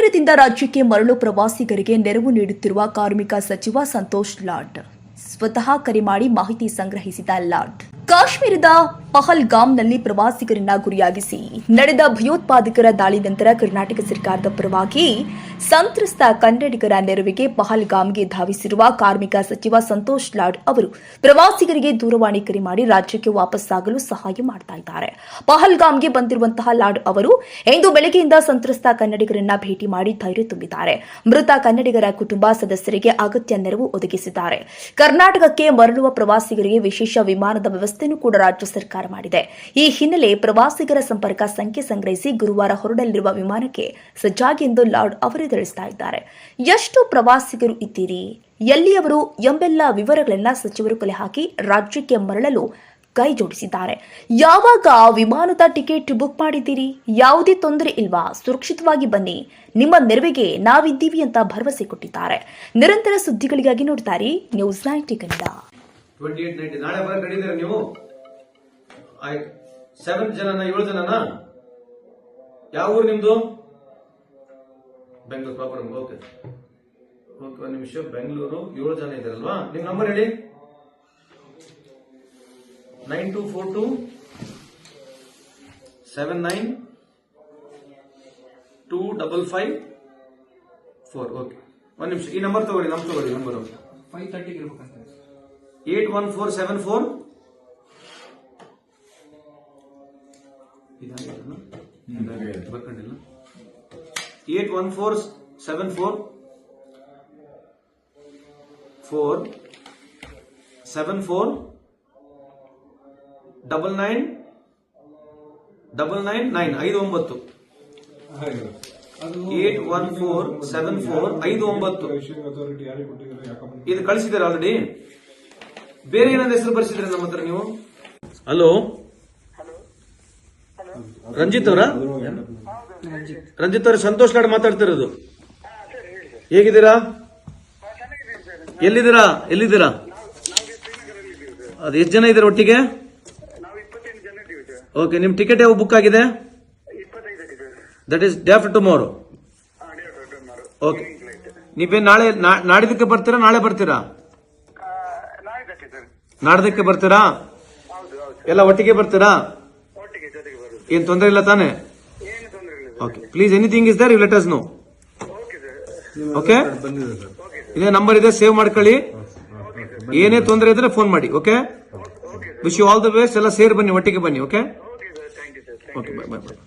ಕಾಶ್ಮೀರದಿಂದ ರಾಜ್ಯಕ್ಕೆ ಮರಳು ಪ್ರವಾಸಿಗರಿಗೆ ನೆರವು ನೀಡುತ್ತಿರುವ ಕಾರ್ಮಿಕ ಸಚಿವ ಸಂತೋಷ್ ಲಾಡ್. ಸ್ವತಃ ಕರೆ ಮಾಡಿ ಮಾಹಿತಿ ಸಂಗ್ರಹಿಸಿದ ಲಾಡ್. ಕಾಶ್ಮೀರದ ಪಹಲ್ಗಾಮ್ನಲ್ಲಿ ಪ್ರವಾಸಿಗರನ್ನ ಗುರಿಯಾಗಿಸಿ ನಡೆದ ಭಯೋತ್ಪಾದಕರ ದಾಳಿ ನಂತರ ಕರ್ನಾಟಕ ಸರ್ಕಾರದ ಪರವಾಗಿ ಸಂತ್ರಸ್ತ ಕನ್ನಡಿಗರ ನೆರವಿಗೆ ಪಹಲ್ಗಾಮ್ಗೆ ಧಾವಿಸಿರುವ ಕಾರ್ಮಿಕ ಸಚಿವ ಸಂತೋಷ್ ಲಾಡ್ ಅವರು ಪ್ರವಾಸಿಗರಿಗೆ ದೂರವಾಣಿ ಕರೆ ಮಾಡಿ ರಾಜ್ಯಕ್ಕೆ ವಾಪಸ್ಸಾಗಲು ಸಹಾಯ ಮಾಡ್ತಾ ಇದ್ದಾರೆ. ಪಹಲ್ಗಾಮ್ಗೆ ಬಂದಿರುವಂತಹ ಲಾಡ್ ಅವರು ಇಂದು ಬೆಳಗ್ಗೆಯಿಂದ ಸಂತ್ರಸ್ತ ಕನ್ನಡಿಗರನ್ನ ಭೇಟಿ ಮಾಡಿ ಧೈರ್ಯ ತುಂಬಿದ್ದಾರೆ. ಮೃತ ಕನ್ನಡಿಗರ ಕುಟುಂಬ ಸದಸ್ಯರಿಗೆ ಅಗತ್ಯ ನೆರವು ಒದಗಿಸಿದ್ದಾರೆ. ಕರ್ನಾಟಕಕ್ಕೆ ಮರಳುವ ಪ್ರವಾಸಿಗರಿಗೆ ವಿಶೇಷ ವಿಮಾನದ ವ್ಯವಸ್ಥೆಯನ್ನು ಕೂಡ ರಾಜ್ಯ ಸರ್ಕಾರ ಮಾಡಿದೆ. ಈ ಹಿನ್ನೆಲೆ ಪ್ರವಾಸಿಗರ ಸಂಪರ್ಕ ಸಂಖ್ಯೆ ಸಂಗ್ರಹಿಸಿ ಗುರುವಾರ ಹೊರಡಲಿರುವ ವಿಮಾನಕ್ಕೆ ಸಜ್ಜಾಗಿ ಎಂದು ಲಾರ್ಡ್ ಅವರೇ ತಿಳಿಸ್ತಾ ಇದ್ದಾರೆ. ಎಷ್ಟು ಪ್ರವಾಸಿಗರು ಇದ್ದೀರಿ? ಎಲ್ಲಿಯವರು? ಎಂಬೆಲ್ಲ ವಿವರಗಳನ್ನ ಸಚಿವರು ಕಲೆ ಹಾಕಿ ರಾಜ್ಯಕ್ಕೆ ಮರಳಲು ಕೈ ಜೋಡಿಸಿದ್ದಾರೆ. ಯಾವಾಗ ವಿಮಾನದ ಟಿಕೆಟ್ ಬುಕ್ ಮಾಡಿದ್ದೀರಿ? ಯಾವುದೇ ತೊಂದರೆ ಇಲ್ವಾ? ಸುರಕ್ಷಿತವಾಗಿ ಬನ್ನಿ. ನಿಮ್ಮ ನೆರವಿಗೆ ನಾವಿದ್ದೀವಿ ಅಂತ ಭರವಸೆ ಕೊಟ್ಟಿದ್ದಾರೆ. ನಿರಂತರ ಸುದ್ದಿಗಳಿಗಾಗಿ ನೋಡ್ತಾರೆ ನ್ಯೂಸ್ ನೈಂಟಿ ಕನ್ನಡ ಆಯ್ತು ಸೆವೆನ್ ಜನನ ಏಳು ಜನನ? ಯಾವ ಊರು ನಿಮ್ದು? ಬೆಂಗಳೂರು ಪ್ರಾಪರ್ ಓಕೆ ಓಕೆ ಒಂದು ನಿಮಿಷ ಬೆಂಗಳೂರು ಏಳು ಜನ ಇದಾರಲ್ವಾ? ನಿಮ್ ನಂಬರ್ ಹೇಳಿ. Nine two four two seven nine two double five four okay ಒಂದು ನಿಮಿಷ ಈ ನಂಬರ್ ತಗೊಳ್ಳಿ ನಮ್ ತಗೊಳ್ಳಿ ನಂಬರ್ ಫೈವ್ ತರ್ಟಿಗೆ ಇರ್ಬೇಕಂತ. Eight one four seven four ಬರ್ಕೊಂಡಿಲ್ಲ. Eight one four seven four four seven four double nine double nine nine ಐದು ಒಂಬತ್ತು. ಅದು eight one four seven four ಐದು ಒಂಬತ್ತು. ಇದು ಕಳಿಸಿದ್ದಾರೆ ಆಲ್ರೆಡಿ ಬೇರೆ ಏನಾದ್ರು ಹೆಸರು ಬರ್ಸಿದ್ರೆ ನಮ್ಮ ಹತ್ರ ನೀವು? ಹಲೋ ರಂಜಿತ್ ಅವರ? ರಂಜಿತ್ ಅವ್ರ, ಸಂತೋಷ್ ಲಾಡ್ ಮಾತಾಡ್ತಿರೋದು. ಹೇಗಿದ್ದೀರಾ? ಎಲ್ಲಿದ್ದೀರಾ? ಎಲ್ಲಿದ್ದೀರಾ? ಅದು ಎಷ್ಟು ಜನ ಇದ್ದೀರಾ ಒಟ್ಟಿಗೆ? ಓಕೆ, ನಿಮ್ ಟಿಕೆಟ್ ಯಾವ ಬುಕ್ ಆಗಿದೆ? That is day after tomorrow okay ನೀವೇನು ನಾಳೆ ನಾಡಿದ್ದಕ್ಕೆ ಬರ್ತೀರಾ, ನಾಳೆ ಬರ್ತೀರಾ? ನಾಡ್ದಕ್ಕೆ ಬರ್ತೀರಾ? ಎಲ್ಲ ಒಟ್ಟಿಗೆ ಬರ್ತೀರಾ? ಏನ್ ತೊಂದರೆ ಇಲ್ಲ ತಾನೆ? ಏನು ತೊಂದರೆ ಇಲ್ಲ sir. Okay please anything is there you let us know okay sir okay ಇದೇ ನಂಬರ್ ಇದೆ ಸೇವ್ ಮಾಡ್ಕೊಳ್ಳಿ. ಏನೇ ತೊಂದರೆ ಇದ್ರೆ ಫೋನ್ ಮಾಡಿ okay wish you all the best ಎಲ್ಲ ಸೇರಿ ಬನ್ನಿ ಒಟ್ಟಿಗೆ ಬನ್ನಿ okay okay sir thank you sir okay bye bye bye